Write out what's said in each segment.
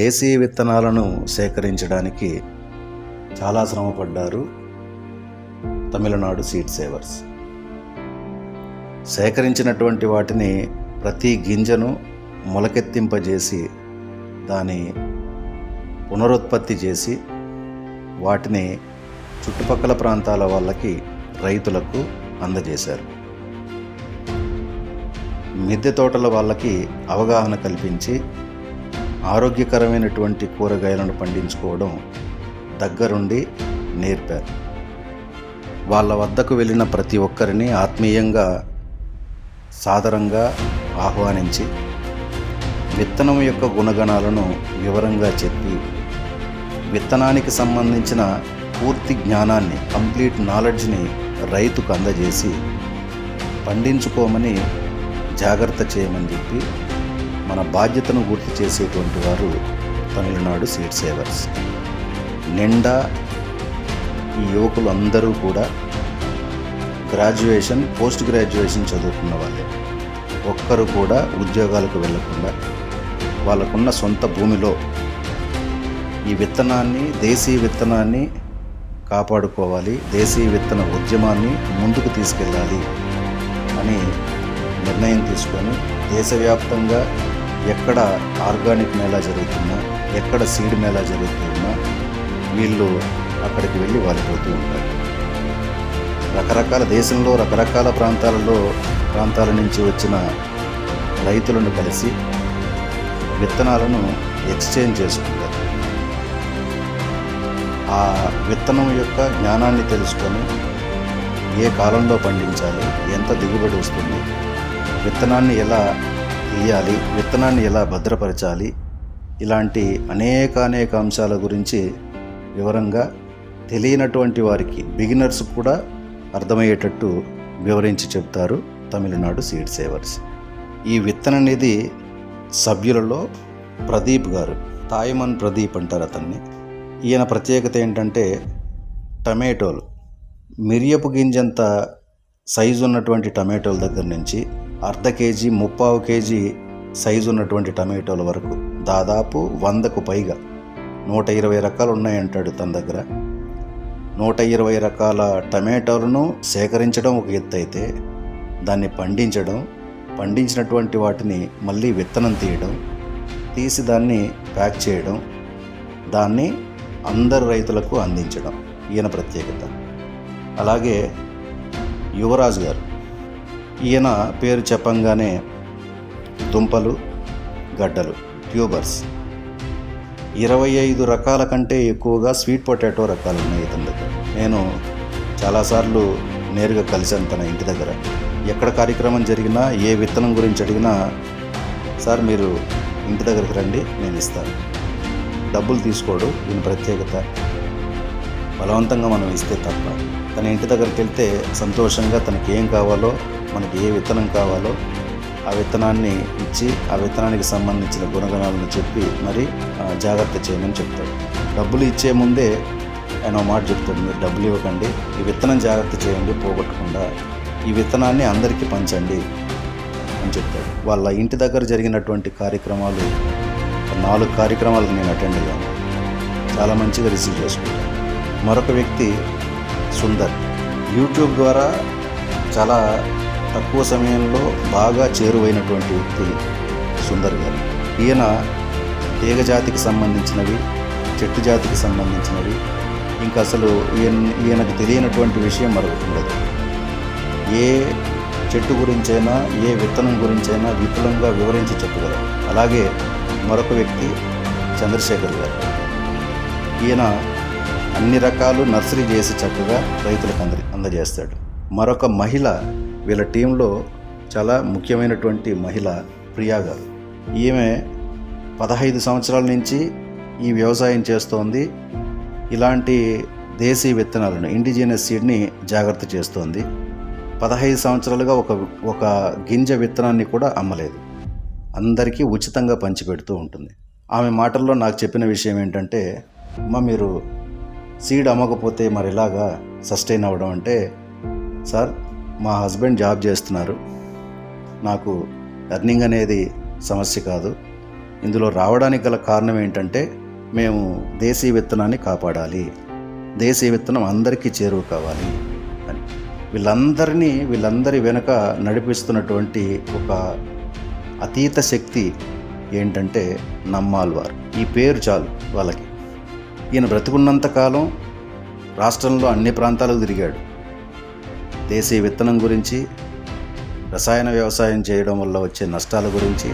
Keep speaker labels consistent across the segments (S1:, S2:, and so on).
S1: దేశీయ విత్తనాలను సేకరించడానికి చాలా శ్రమపడ్డారు తమిళనాడు సీడ్ సేవర్స్. సేకరించినటువంటి వాటిని ప్రతి గింజను మొలకెత్తింపజేసి దాని పునరుత్పత్తి చేసి వాటిని చుట్టుపక్కల ప్రాంతాల వాళ్ళకి రైతులకు అందజేశారు. మిద్దె తోటల వాళ్ళకి అవగాహన కల్పించి ఆరోగ్యకరమైనటువంటి కూరగాయలను పండించుకోవడం దగ్గరుండి నేర్పారు. వాళ్ళ వద్దకు వెళ్ళిన ప్రతి ఒక్కరిని ఆత్మీయంగా సాదరంగా ఆహ్వానించి విత్తనం యొక్క గుణగణాలను వివరంగా చెప్పి విత్తనానికి సంబంధించిన పూర్తి జ్ఞానాన్ని కంప్లీట్ నాలెడ్జ్ని రైతుకు అందజేసి పండించుకోమని జాగ్రత్త చేయమని చెప్పి మన బాధ్యతను గుర్తు చేసేటువంటి వారు తమిళనాడు సీడ్ సేవర్స్. నిండా ఈ యువకులు అందరూ కూడా గ్రాడ్యుయేషన్ పోస్ట్ గ్రాడ్యుయేషన్ చదువుకున్న వాళ్ళే. ఒక్కరు కూడా ఉద్యోగాలకు వెళ్ళకుండా వాళ్ళకున్న సొంత భూమిలో ఈ విత్తనాన్ని దేశీయ విత్తనాన్ని కాపాడుకోవాలి దేశీయ విత్తన ఉద్యమాన్ని ముందుకు తీసుకెళ్ళాలి అని నిర్ణయం తీసుకొని దేశవ్యాప్తంగా ఎక్కడ ఆర్గానిక్ మేళా జరుగుతున్నా ఎక్కడ సీడ్ మేళా జరుగుతున్నా వీళ్ళు అక్కడికి వెళ్ళి వాళ్ళు పోతూ ఉంటారు. రకరకాల దేశంలో రకరకాల ప్రాంతాలలో ప్రాంతాల నుంచి వచ్చిన రైతులను కలిసి విత్తనాలను ఎక్స్చేంజ్ చేసుకుంటారు. ఆ విత్తనం యొక్క జ్ఞానాన్ని తెలుసుకొని ఏ కాలంలో పండించాలి ఎంత దిగుబడి వస్తుంది విత్తనాన్ని ఎలా వేయాలి విత్తనాన్ని ఎలా భద్రపరచాలి ఇలాంటి అనేక అనేక అంశాల గురించి వివరంగా తెలియనటువంటి వారికి బిగినర్స్ కూడా అర్థమయ్యేటట్టు వివరించి చెప్తారు తమిళనాడు సీడ్ సేవర్స్. ఈ విత్తన నిధి సభ్యులలో ప్రదీప్ గారు తాయిమన్ ప్రదీప్ అంటారు అతన్ని. ఈయన ప్రత్యేకత ఏంటంటే టమాటోలు. మిరియపు గింజంత సైజు ఉన్నటువంటి టమాటోల దగ్గర నుంచి అర్ధ కేజీ ముప్పావు కేజీ సైజు ఉన్నటువంటి టమాటోల వరకు. దాదాపు వందకు పైగా. నూట ఇరవై రకాలు ఉన్నాయంటాడు తన దగ్గర. నూట ఇరవై రకాల టమాటోలను సేకరించడం ఒక ఎత్తు అయితే దాన్ని పండించడం పండించినటువంటి వాటిని మళ్ళీ విత్తనం తీయడం తీసి దాన్ని ప్యాక్ చేయడం దాన్ని అందరు రైతులకు అందించడం ఈయన ప్రత్యేకత. అలాగే యువరాజు గారు ఈయన పేరు చెప్పంగానే దుంపలు గడ్డలు ట్యూబర్స్. ఇరవై ఐదు రకాల కంటే ఎక్కువగా స్వీట్ పొటాటో రకాలు ఉన్నాయి ఇతని దగ్గర. నేను చాలాసార్లు నేరుగా కలిశాను తన ఇంటి దగ్గర. ఎక్కడ కార్యక్రమం జరిగినా ఏ విత్తనం గురించి అడిగినా సార్ మీరు ఇంటి దగ్గరికి రండి నేను ఇస్తాను. డబ్బులు తీసుకోడు దీని ప్రత్యేకత. బలవంతంగా మనం ఇస్తే తప్ప తన ఇంటి దగ్గరికి వెళ్తే సంతోషంగా తనకి ఏం కావాలో మనకి ఏ విత్తనం కావాలో ఆ విత్తనాన్ని ఇచ్చి ఆ విత్తనానికి సంబంధించిన గుణగణాలను చెప్పి మరి జాగ్రత్త చేయమని చెప్తాడు. డబ్బులు ఇచ్చే ముందే ఆయన మాట చెప్తాడు మీరు డబ్బులు ఇవ్వకండి ఈ విత్తనం జాగ్రత్త చేయండి పోగొట్టకుండా ఈ విత్తనాన్ని అందరికీ పంచండి అని చెప్తాడు. వాళ్ళ ఇంటి దగ్గర జరిగినటువంటి కార్యక్రమాలు నాలుగు కార్యక్రమాలకు నేను అటెండ్ అయ్యాను. చాలా మంచిగా రిసీవ్ చేసుకుంటాను. మరొక వ్యక్తి సుందర్. యూట్యూబ్ ద్వారా చాలా తక్కువ సమయంలో బాగా చేరువైనటువంటి వ్యక్తి సుందర్ గారు. ఈయన తీగ జాతికి సంబంధించినవి చెట్టు జాతికి సంబంధించినవి ఇంకా అసలు ఈయన ఈయనకు తెలియనటువంటి విషయం మరొకటి ఉండదు. ఏ చెట్టు గురించైనా ఏ విత్తనం గురించైనా విపులంగా వివరించి చెప్పగలరు. అలాగే మరొక వ్యక్తి చంద్రశేఖర్ గారు. ఈయన అన్ని రకాలు నర్సరీ చేసి చక్కగా రైతులకు అంద అందజేస్తాడు. మరొక మహిళ వీళ్ళ టీంలో చాలా ముఖ్యమైనటువంటి మహిళ ప్రియా గారు. ఈమె పదహైదు సంవత్సరాల నుంచి ఈ వ్యవసాయం చేస్తోంది. ఇలాంటి దేశీ విత్తనాలను ఇండిజినస్ సీడ్ని జాగ్రత్త చేస్తోంది. పదహైదు సంవత్సరాలుగా ఒక ఒక గింజ విత్తనాన్ని కూడా అమ్మలేదు. అందరికీ ఉచితంగా పంచిపెడుతూ ఉంటుంది. ఆమె మాటల్లో నాకు చెప్పిన విషయం ఏంటంటే అమ్మ మీరు సీడ్ అమ్మకపోతే మరి ఇలాగా సస్టైన్ అవ్వడం అంటే సార్ మా హస్బెండ్ జాబ్ చేస్తున్నారు. నాకు ఎర్నింగ్ అనేది సమస్య కాదు. ఇందులో రావడానికి గల కారణం ఏంటంటే మేము దేశీయ విత్తనాన్ని కాపాడాలి. దేశీయ విత్తనం అందరికీ చేరువ కావాలి అని. వీళ్ళందరినీ వీళ్ళందరి వెనుక నడిపిస్తున్నటువంటి ఒక అతీత శక్తి ఏంటంటే నమ్మాల్వారు. ఈ పేరు చాలు వాళ్ళకి. ఈయన బ్రతికున్నంత కాలం రాష్ట్రంలో అన్ని ప్రాంతాలకు తిరిగాడు. దేశీయ విత్తనం గురించి రసాయన వ్యవసాయం చేయడం వల్ల వచ్చే నష్టాల గురించి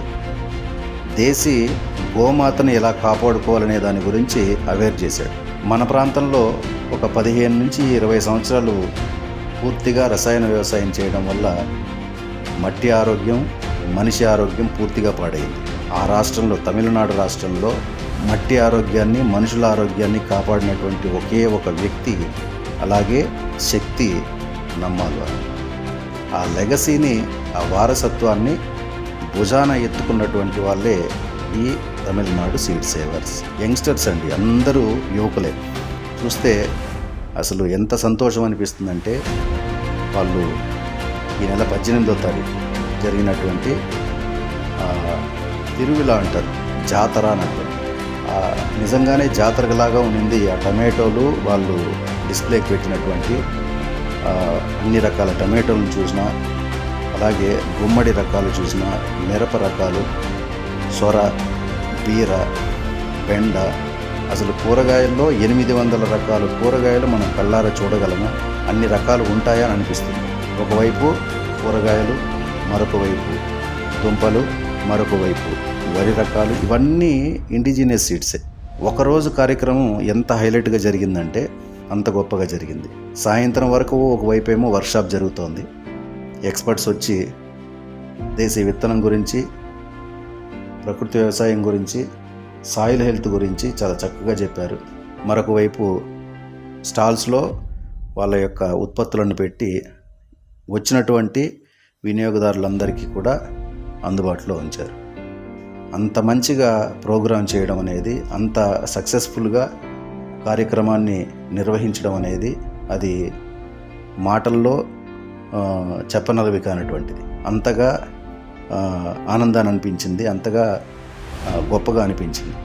S1: దేశీ గోమాతను ఎలా కాపాడుకోవాలనే దాని గురించి అవేర్ చేశాడు. మన ప్రాంతంలో ఒక పదిహేను నుంచి ఇరవై సంవత్సరాలు పూర్తిగా రసాయన వ్యవసాయం చేయడం వల్ల మట్టి ఆరోగ్యం మనిషి ఆరోగ్యం పూర్తిగా పాడైంది. ఆ రాష్ట్రంలో తమిళనాడు రాష్ట్రంలో మట్టి ఆరోగ్యాన్ని మనుషుల ఆరోగ్యాన్ని కాపాడినటువంటి ఒకే ఒక వ్యక్తి అలాగే శక్తి నమ్మాలి ఆ లెగసీని ఆ వారసత్వాన్ని భుజాన ఎత్తుకున్నటువంటి వాళ్ళే ఈ తమిళనాడు సీడ్ సేవర్స్. యంగ్స్టర్స్ అండి అందరూ యువకులే. చూస్తే అసలు ఎంత సంతోషం అనిపిస్తుందంటే వాళ్ళు ఈ నెల పద్దెనిమిదో తారీఖు జరిగినటువంటి తిరువిలా అంటారు జాతర అని అంటారు. నిజంగానే జాతరలాగా ఉండింది ఆ టమాటోలు వాళ్ళు డిస్ప్లేకి పెట్టినటువంటి అన్ని రకాల టమాటోలను చూసిన అలాగే గుమ్మడి రకాలు చూసిన మిరప రకాలు సొర బీర బెండ అసలు కూరగాయల్లో ఎనిమిది వందల రకాల కూరగాయలు మనం కళ్ళారా చూడగలము? అన్ని రకాలు ఉంటాయా అని అనిపిస్తుంది. ఒకవైపు కూరగాయలు మరొక వైపు దుంపలు మరొక వైపు వరి రకాలు ఇవన్నీ ఇండిజినియస్ సీడ్సే ఒకరోజు కార్యక్రమం ఎంత హైలైట్గా జరిగిందంటే అంత గొప్పగా జరిగింది. సాయంత్రం వరకు ఒకవైపు ఏమో వర్క్షాప్ జరుగుతోంది. ఎక్స్పర్ట్స్ వచ్చి దేశీయ విత్తనం గురించి ప్రకృతి వ్యవసాయం గురించి సాయిల్ హెల్త్ గురించి చాలా చక్కగా చెప్పారు. మరొక వైపు స్టాల్స్లో వాళ్ళ యొక్క ఉత్పత్తులను పెట్టి వచ్చినటువంటి వినియోగదారులందరికీ కూడా అందుబాటులో ఉంచారు. అంత మంచిగా ప్రోగ్రాం చేయడం అనేది అంత సక్సెస్ఫుల్గా కార్యక్రమాన్ని నిర్వహించడం అనేది అది మాటల్లో చెప్పనలవి కానటువంటిది. అంతగా ఆనందాన్ని అనిపించింది అంతగా గొప్పగా అనిపించింది.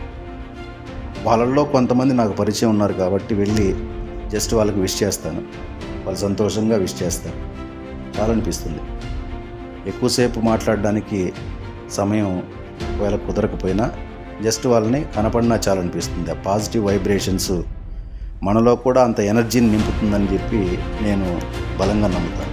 S1: వాళ్ళల్లో కొంతమంది నాకు పరిచయం ఉన్నారు కాబట్టి వెళ్ళి జస్ట్ వాళ్ళకి విష్ చేస్తాను. వాళ్ళు సంతోషంగా విష్ చేస్తారు. చాలా అనిపిస్తుంది ఎక్కువసేపు మాట్లాడడానికి సమయం ఒకవేళ కుదరకపోయినా జస్ట్ వాళ్ళని కనపడినా చాలనిపిస్తుంది. ఆ పాజిటివ్ వైబ్రేషన్స్ మనలో కూడా అంత ఎనర్జీని నింపుతుందని చెప్పి నేను బలంగా నమ్ముతాను.